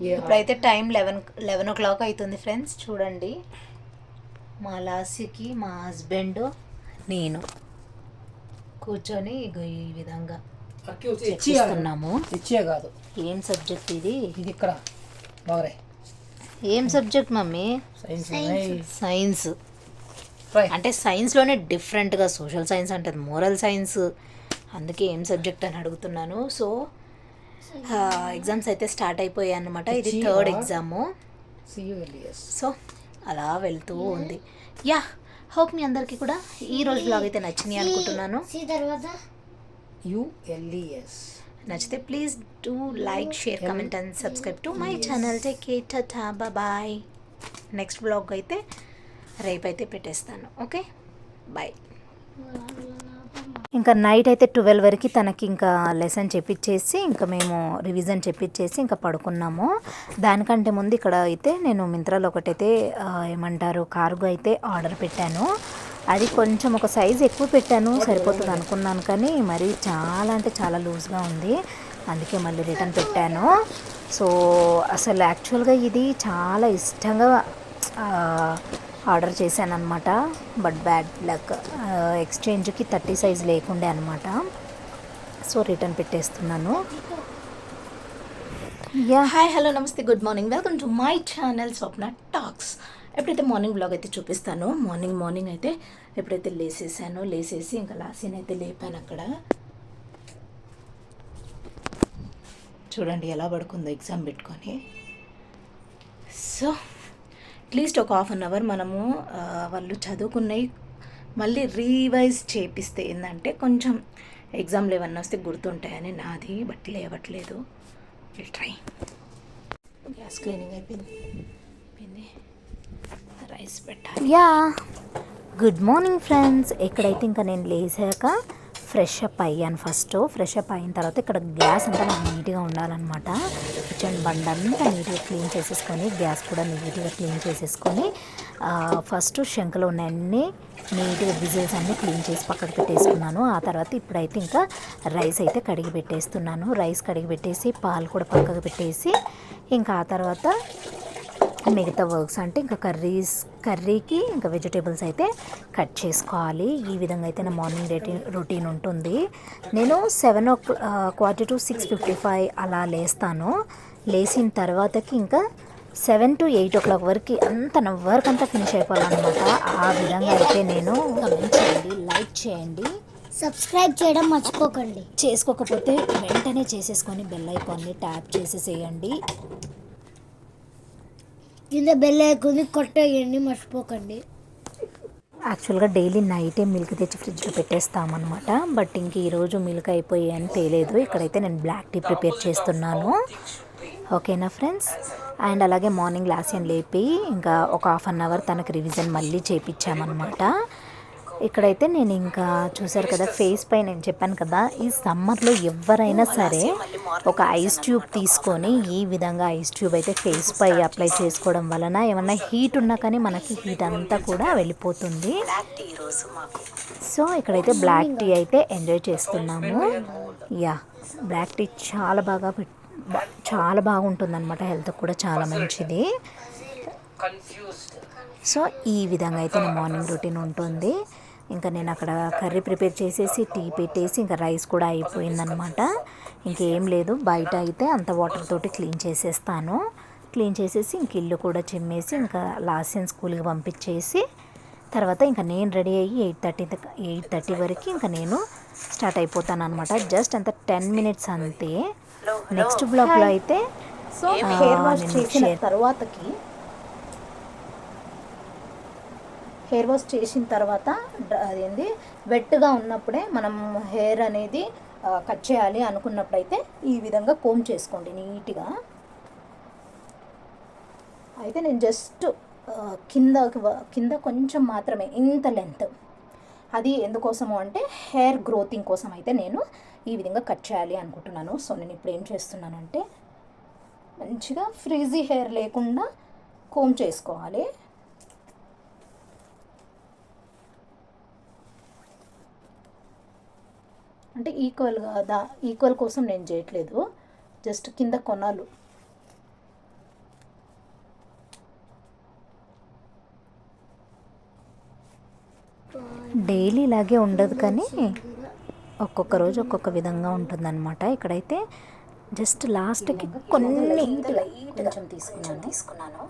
ఇప్పుడైతే time eleven eleven o'clock అవుతుంది friends. చూడండి. మా లాస్యకి మా హస్బెండ్ నేను కూర్చొని ఇగో ఈ విధంగా చర్చిస్తున్నాము ఇచ్చే కాదు. ఏం సబ్జెక్ట్ ఇది? ఇది ఇక్కడ. ఏం సబ్జెక్ట్ మమ్మీ? సైన్స్ అంటే సైన్స్లోనే డిఫరెంట్గా సోషల్ సైన్స్ అంటే మోరల్ సైన్స్ అందుకే ఏం సబ్జెక్ట్ అని అడుగుతున్నాను. సో ఎగ్జామ్స్ అయితే స్టార్ట్ అయిపోయాయి అన్నమాట ఇది థర్డ్ ఎగ్జాము సో అలా వెళ్తూ ఉంది. యా హోప్ మీ అందరికీ కూడా ఈ రోజు బ్లాగ్ అయితే నచ్చింది అనుకుంటున్నాను. యుఎల్ఈఎస్ నచ్చితే please do like share comment and subscribe to my channel take care ta bye next blog అయితే రేపైతే పెట్టేస్తాను. ఓకే బాయ్ ఇంకా నైట్ అయితే ట్వెల్వ్ వరకు తనకి ఇంకా లెసన్ చెప్పించేసి ఇంకా మేము రివిజన్ చెప్పించేసి ఇంకా పడుకున్నాము. దానికంటే ముందు ఇక్కడ అయితే నేను మింత్రాలో ఒకటైతే ఏమంటారు కార్గో అయితే ఆర్డర్ పెట్టాను. అది కొంచెం ఒక సైజ్ ఎక్కువ పెట్టాను సరిపోతుంది అనుకున్నాను కానీ మరి చాలా అంటే చాలా లూజ్గా ఉంది. అందుకే మళ్ళీ రిటర్న్ పెట్టాను. సో అసలు యాక్చువల్గా ఇది చాలా ఇష్టంగా ఆర్డర్ చేశాను అనమాట బట్ బ్యాడ్ లక్ ఎక్స్చేంజ్కి థర్టీ సైజ్ లేకుండే అనమాట సో రిటర్న్ పెట్టేస్తున్నాను. యా హాయ్ హలో నమస్తే good morning welcome to my channel Swapna talks ఎప్పుడైతే మార్నింగ్ బ్లాగ్ అయితే చూపిస్తాను మార్నింగ్ మార్నింగ్ అయితే ఎప్పుడైతే లేసేసానో లేసేసి ఇంకా లాసీని అయితే లేపాను అక్కడ. చూడండి ఎలా పడుకుందో ఎగ్జామ్ పెట్టుకొని. సో అట్లీస్ట్ ఒక హాఫ్ అన్ అవర్ మనము వాళ్ళు చదువుకున్నవి మళ్ళీ రీవైజ్ చేపిస్తే ఏంటంటే కొంచెం ఎగ్జామ్లు ఏమన్నా వస్తే గుర్తుంటాయని నాది బట్ లేవట్లేదు. విల్ ట్రై గ్యాస్ క్లీనింగ్ అయిపోయింది. అయిపోయింది రైస్ పెట్టాలి. యా గుడ్ మార్నింగ్ ఫ్రెండ్స్ ఎక్కడైతే ఇంకా నేను లేచాక ఫ్రెష్ అప్ అయ్యాను ఫస్ట్. ఫ్రెష్ అప్ అయిన తర్వాత ఇక్కడ గ్యాస్ అంతా నాకు నీట్గా ఉండాలన్నమాట. కిచెన్ బండ్ అంతా నీట్గా క్లీన్ చేసేసుకొని గ్యాస్ కూడా నీట్గా క్లీన్ చేసేసుకొని ఫస్ట్ శంకలో ఉన్న నీట్గా విజిల్స్ అన్నీ క్లీన్ చేసి పక్కకు పెట్టేసుకున్నాను. ఆ తర్వాత ఇప్పుడైతే ఇంకా రైస్ అయితే కడిగి పెట్టేస్తున్నాను. రైస్ కడిగి పెట్టేసి పాలు కూడా పక్కకు పెట్టేసి ఇంకా ఆ తర్వాత మిగతా వర్క్స్ అంటే ఇంకా కర్రీస్ కర్రీకి ఇంకా వెజిటేబుల్స్ అయితే కట్ చేసుకోవాలి. ఈ విధంగా అయితే నా మార్నింగ్ రొటీన్ రొటీన్ ఉంటుంది. నేను seven or quarter to six fifty five అలా లేస్తాను. లేచిన తర్వాతకి ఇంకా seven to eight o'clock వరకు అంత నా వర్క్ అంతా ఫినిష్ అయిపోవాలన్నమాట. ఆ విధంగా అయితే నేను కమెంట్ చేయండి లైక్ చేయండి. సబ్స్క్రైబ్ చేయడం మర్చిపోకండి. చేసుకోకపోతే వెంటనే చేసేసుకొని బెల్ ఐకాన్ని ట్యాప్ చేసేసేయండి. కింద బెల్ ఐకుంది కొట్టేయండి మర్చిపోకండి. యాక్చువల్గా డైలీ నైటే మిల్క్ తెచ్చి ఫ్రిడ్జ్లో పెట్టేస్తామన్నమాట. బట్ ఇంక ఈరోజు మిల్క్ అయిపోయి అని తేలేదు. ఇక్కడైతే నేను బ్లాక్ టీ ప్రిపేర్ చేస్తున్నాను. ఓకేనా ఫ్రెండ్స్? అండ్ అలాగే మార్నింగ్ లాసియన్ లేపి ఇంకా ఒక హాఫ్ అన్ అవర్ తనకు రివిజన్ మళ్ళీ చేయించామన్నమాట ఇక్కడైతే నేను ఇంకా చూసారు కదా ఫేస్ పై నేను చెప్పాను కదా ఈ సమ్మర్లో ఎవరైనా సరే ఒక ఐస్ ట్యూబ్ తీసుకొని ఈ విధంగా ఐస్ ట్యూబ్ అయితే ఫేస్ పై అప్లై చేసుకోవడం వలన ఏమన్నా హీట్ ఉన్నా కానీ మనకి హీట్ అంతా కూడా వెళ్ళిపోతుంది. సో ఇక్కడైతే బ్లాక్ టీ అయితే ఎంజాయ్ చేస్తున్నాము. యా బ్లాక్ టీ చాలా బాగా చాలా బాగుంటుంది అనమాట హెల్త్ కూడా చాలా మంచిది. సో ఈ విధంగా అయితే నా మార్నింగ్ రొటీన్ ఉంటుంది. ఇంకా నేను అక్కడ కర్రీ ప్రిపేర్ చేసేసి టీ పెట్టేసి ఇంకా రైస్ కూడా అయిపోయిందనమాట ఇంకేం లేదు బయట అయితే అంత వాటర్ తోటి క్లీన్ చేసేస్తాను. క్లీన్ చేసేసి ఇంక ఇల్లు కూడా చిమ్మేసి ఇంకా లాస్యన్ స్కూల్కి పంపించేసి తర్వాత ఇంకా నేను రెడీ అయ్యి ఎయిట్ థర్టీ ఎయిట్ థర్టీ వరకు ఇంకా నేను స్టార్ట్ అయిపోతాను అనమాట జస్ట్ అంత టెన్ మినిట్స్ అంతే. నెక్స్ట్ బ్లాగ్లో అయితే సో share- తర్వాతకి హెయిర్ వాష్ చేసిన తర్వాత అదేంది వెట్గా ఉన్నప్పుడే మనం హెయిర్ అనేది కట్ చేయాలి అనుకున్నప్పుడైతే ఈ విధంగా కోమ్ చేసుకోండి నీట్గా. అయితే నేను జస్ట్ కింద కింద కొంచెం మాత్రమే ఇంత లెంత్ అది ఎందుకోసము అంటే హెయిర్ గ్రోతింగ్ కోసం అయితే నేను ఈ విధంగా కట్ చేయాలి అనుకుంటున్నాను. సో నేను ఇప్పుడు ఏం చేస్తున్నానంటే మంచిగా ఫ్రీజీ హెయిర్ లేకుండా కోమ్ చేసుకోవాలి. అంటే ఈక్వల్గా దా ఈక్వల్ కోసం నేను చేయట్లేదు. జస్ట్ కింద కొనాలు. డైలీ ఇలాగే ఉండదు కానీ ఒక్కొక్క రోజు ఒక్కొక్క విధంగా ఉంటుందన్నమాట. ఇక్కడైతే జస్ట్ లాస్ట్కి కొన్ని కొంచెం తీసుకున్నాను.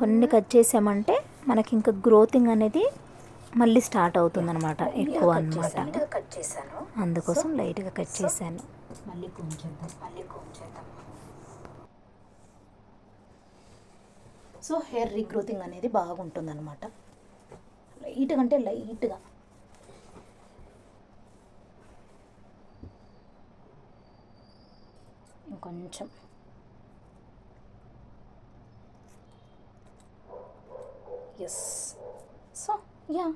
కొన్ని కట్ చేసామంటే మనకి ఇంకా గ్రోతింగ్ అనేది మళ్ళీ స్టార్ట్ అవుతుందన్నమాట ఎక్కువ అన్నమాట. నీట్గా కట్ చేశాను. అందుకోసం లైట్గా కట్ చేశాను. మళ్ళీ కూమ్ చేద్దాం మళ్ళీ కూమ్ చేద్దాం. సో హెయిర్ రీగ్రోతింగ్ అనేది బాగుంటుంది అనమాట లైట్గా అంటే లైట్గా ఇంకొంచెం. Yes yeah.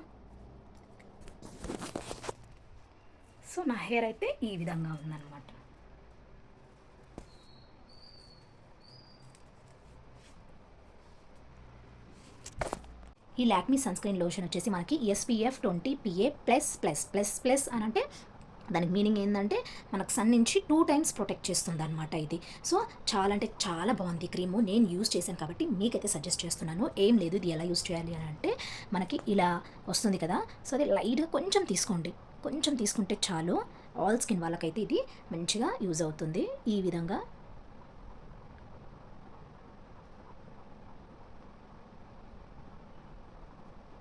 సో నా హెయిర్ అయితే ఈ విధంగా ఉందన్నమాట. ఈ లాక్మీ సన్ స్క్రీన్ లోషన్ వచ్చేసి మనకి SPF twenty PA plus plus plus plus అని అంటే దానికి మీనింగ్ ఏంటంటే మనకు సన్ నుంచి టూ టైమ్స్ ప్రొటెక్ట్ చేస్తుంది అనమాట ఇది. సో చాలా అంటే చాలా బాగుంది క్రీము. నేను యూస్ చేశాను కాబట్టి మీకైతే సజెస్ట్ చేస్తున్నాను. ఏం లేదు ఇది ఎలా యూస్ చేయాలి అని అంటే మనకి ఇలా వస్తుంది కదా. సో అది లైట్గా కొంచెం తీసుకోండి. కొంచెం తీసుకుంటే చాలు. ఆల్ స్కిన్ వాళ్ళకైతే ఇది మంచిగా యూజ్ అవుతుంది. ఈ విధంగా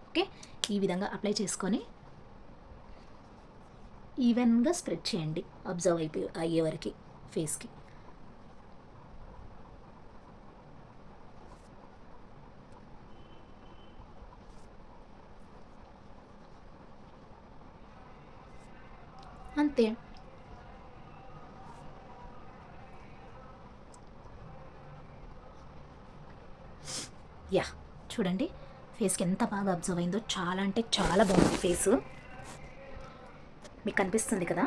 ఓకే? ఈ విధంగా అప్లై చేసుకొని ఈవెన్గా స్ప్రెడ్ చేయండి అబ్జర్వ్ అయిపోయి అయ్యే వరకు ఫేస్కి. అంతే. యా చూడండి ఫేస్కి ఎంత బాగా అబ్జర్వ్ అయిందో చాలా అంటే చాలా బాగుంది ఫేసు. మీకు కనిపిస్తుంది కదా?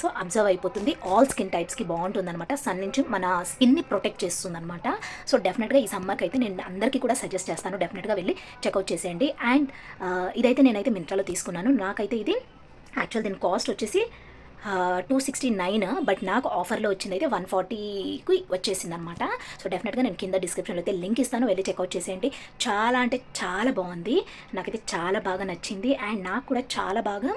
సో అబ్జర్వ్ అయిపోతుంది. ఆల్ స్కిన్ టైప్స్కి బాగుంటుందన్నమాట. సన్ నుంచి మన స్కిన్ని ప్రొటెక్ట్ చేస్తుందన్నమాట. సో డెఫినెట్గా ఈ సమ్మర్కి అయితే నేను అందరికీ కూడా సజెస్ట్ చేస్తాను. డెఫినెట్గా వెళ్ళి చెక్అవుట్ చేసేయండి. అండ్ ఇదైతే నేనైతే మింత్రాలో తీసుకున్నాను. నాకైతే ఇది యాక్చువల్ దీని కాస్ట్ వచ్చేసి టూ సిక్స్టీ నైన్ బట్ నాకు ఆఫర్లో వచ్చింది అయితే వన్ ఫార్టీకి వచ్చేసింది అనమాట సో డెఫినెట్గా నేను కింద డిస్క్రిప్షన్లో అయితే లింక్ ఇస్తాను. వెళ్ళి చెక్అవుట్ చేసేయండి. చాలా అంటే చాలా బాగుంది. నాకైతే చాలా బాగా నచ్చింది. అండ్ నాకు కూడా చాలా బాగా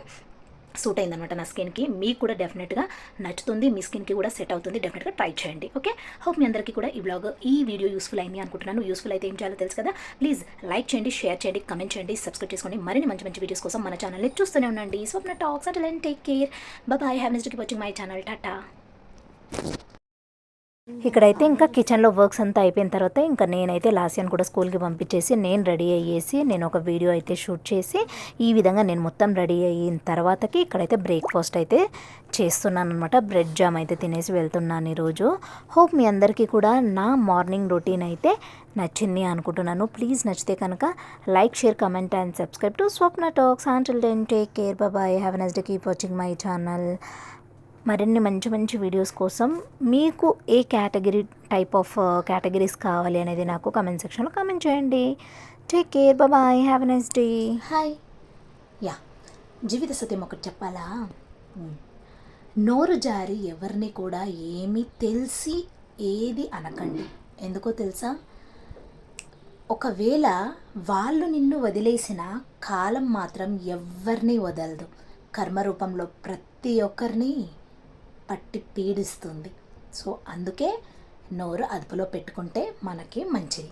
సూట్ అయిందనమాట నా స్కిన్కి. మీకు కూడా డెఫినెట్గా నచ్చుతుంది మీ స్కిన్కి కూడా సెట్ అవుతుంది. డెఫినెట్గా ట్రై చేయండి. ఓకే హోప్ మీ అందరికీ కూడా ఈ బ్లాగ్ ఈ వీడియో యూస్ఫుల్ అయింది అనుకుంటున్నాను. యూస్ఫుల్ అయితే ఏం చేయాలో తెలుసు కదా? ప్లీజ్ లైక్ చేయండి షేర్ చేయండి కమెంట్ చేయండి సబ్స్క్రైబ్ చేసుకోండి. మరిన్ని మంచి మంచి వీడియోస్ కోసం మన ఛానల్ని చూస్తూనే ఉండండి. Swapna talks at and take care bye have next watching my channel tata ఇక్కడైతే ఇంకా కిచెన్లో వర్క్స్ అంతా అయిపోయిన తర్వాత ఇంకా నేనైతే లాస్యాన్ కూడా స్కూల్కి పంపించేసి నేను రెడీ అయ్యేసి నేను ఒక వీడియో అయితే షూట్ చేసి ఈ విధంగా నేను మొత్తం రెడీ అయిన తర్వాతకి ఇక్కడైతే బ్రేక్ఫాస్ట్ అయితే చేస్తున్నాను అనమాట బ్రెడ్ జామ్ అయితే తినేసి వెళ్తున్నాను ఈరోజు. హోప్ మీ అందరికీ కూడా నా మార్నింగ్ రొటీన్ అయితే నచ్చింది అనుకుంటున్నాను. ప్లీజ్ నచ్చితే కనుక like share comment and subscribe to Swapna talks. Until then take care bye have nice day keep watching my channel మరిన్ని మంచి మంచి వీడియోస్ కోసం మీకు ఏ కేటగిరీ టైప్ ఆఫ్ కేటగిరీస్ కావాలి అనేది నాకు కమెంట్ సెక్షన్లో కమెంట్ చేయండి. Take care bye have nice day hi yeah జీవిత సత్యం ఒకటి చెప్పాలా? Hmm. నోరు జారి ఎవరిని కూడా ఏమీ తెలిసి ఏది అనకండి. ఎందుకో తెలుసా? ఒకవేళ వాళ్ళు నిన్ను వదిలేసిన కాలం మాత్రం ఎవరిని వదలదు. కర్మ రూపంలో ప్రతి ఒక్కరిని పట్టి పీడిస్తుంది. సో అందుకే నోరు అదుపులో పెట్టుకుంటే మనకి మంచిది.